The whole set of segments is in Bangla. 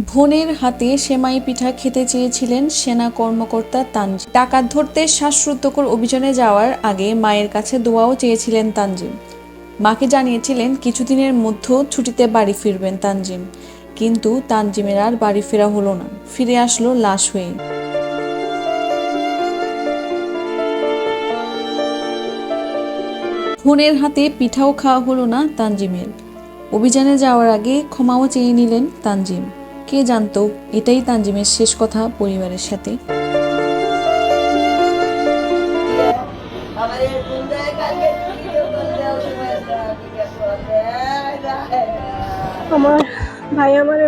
বোনের হাতে সেমাই পিঠা খেতে চেয়েছিলেন সেনা কর্মকর্তা তানজিম। ডাকাত ধরতে শ্বাসরুদ্ধকর অভিযানে যাওয়ার আগে মায়ের কাছে দোয়াও চেয়েছিলেন তানজিম। মাকে জানিয়েছিলেন, কিছুদিনের মধ্যেও ছুটিতে বাড়ি ফিরবেন তানজিম। কিন্তু তানজিমের আর বাড়ি ফেরা হলো না। ফিরে আসলো লাশ হয়ে ভোনের হাতে পিঠাও খাওয়া হলো না তানজিমের। অভিযানে যাওয়ার আগে ক্ষমাও চেয়ে নিলেন তানজিম। কে জানতো? এটাই তানজিমের শেষ কথা পরিবারের সাথে। সময় আমার ভাই আমার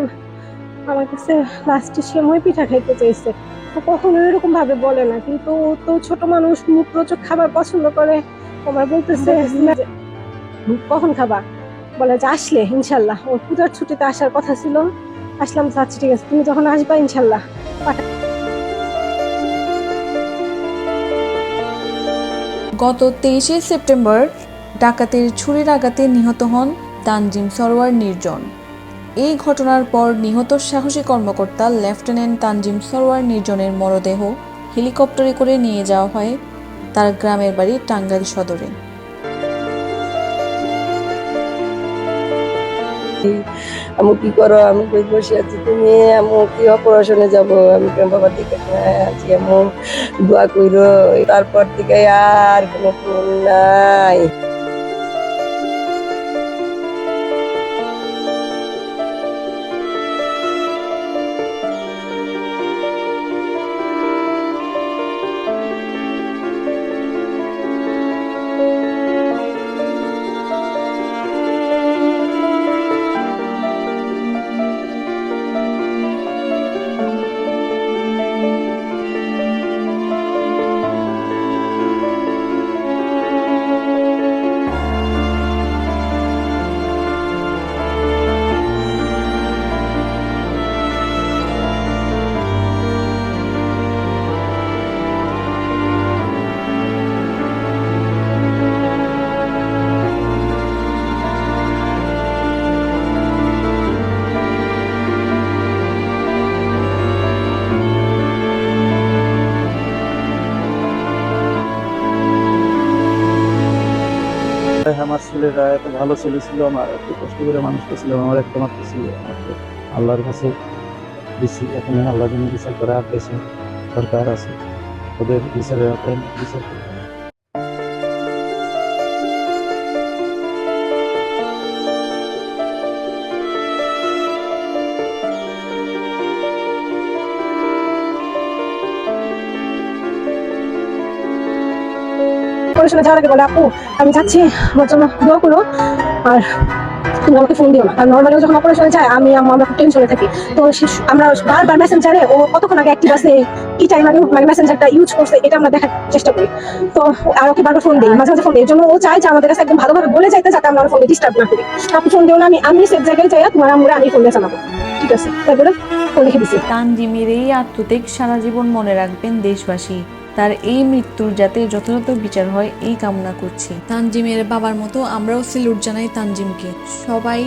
আমার কাছে লাস্টে সেমই পিঠা খাইতে চাইছে। ও কখনো এরকম ভাবে বলে না, কিন্তু ও তো ছোট মানুষ, মুখ প্রচুর খাবার পছন্দ করে। আমার বলতেছে কখন খাবা? বলে, যে আসলে, ইনশাল্লাহ। ওর পূজার ছুটিতে আসার কথা ছিল। আসলাম আচ্ছা ঠিক আছে। তুমি যখন আসবা, ইনশাল্লাহ। গত তেইশে সেপ্টেম্বর ডাকাতের ছুরির আঘাতে নিহত হন তানজিম সরোয়ার নির্জন। এই ঘটনার পর নিহত সাহসী কর্মকর্তা লেফটেন্যান্ট তানজিম সরোয়ার নির্জনের মরদেহ হেলিকপ্টারে করে নিয়ে যাওয়া হয় তার গ্রামের বাড়ি টাঙ্গাইল সদরে। আমি কি করো? আমি বসে আছি? তুমি, আমি কি অপারেশনে যাব? আমি কেন বাবার দিকে আছি? আমি দোয়া কইরো। তারপর থেকে আর কোনো ফোন নাই। আমার ছেলেরা এত ভালো ছেলে ছিল, আমার এত কষ্ট করে মানুষ করছিলাম আমার একটা মাত্র ছিল। আমাকে আল্লাহর কাছে দিচ্ছি এখন আল্লাহ জন্য বিচার করা আর সরকার আছে। ওদের বিচারের বিচার অপারেশনে যাওয়ার আগে বলে, আপু, আমি যাচ্ছি, আমার জন্য দোয়া করো। আর তুমি আমাকে ফোন দিও না। নর্মালি যখন অপারেশনে যায়, আমি আমরা টেনশনে থাকি। তো আমরা বারবার মেসেঞ্জারে ও কতক্ষণ আগে কি টাইম আগে মানে মেসেঞ্জারটা ইউজ করছে, এটা আমরা দেখার চেষ্টা করি। তো আর ওকে বারবার ফোন দিই, মাঝে মাঝে ফোন দিই। এর জন্য ও চায় যে আমাদের কাছে একদম ভালোভাবে বলে যাইতে, যাতে আমরা ফোন ডিস্টার্ব না করি। আপনি ফোন দিও না, আমি আমি সেফ জায়গায় যাই তোমার আম্মুরে, আমি ফোন দিয়ে জানাব। ঠিক আছে? তারপরে ফোন লিখে দিছি। এই সারা জীবন মনে রাখবেন দেশবাসী। তার এই মৃত্যুর যাতে যথাযথ বিচার হয়, এই কামনা করছি। তানজিমের বাবার মতো আমরাও সেলুট জানাই তানজিমকে। সবাই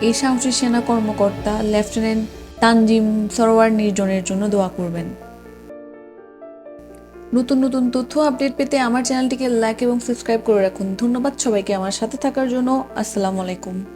এই সাহসী সেনা কর্মকর্তা, লেফটেন্যান্ট তানজিম সরোয়ার নির্জনের জন্য দোয়া করবেন। নতুন নতুন তথ্য আপডেট পেতে আমার চ্যানেলটিকে লাইক এবং সাবস্ক্রাইব করে রাখুন। ধন্যবাদ সবাইকে আমার সাথে থাকার জন্য। আসসালামু আলাইকুম।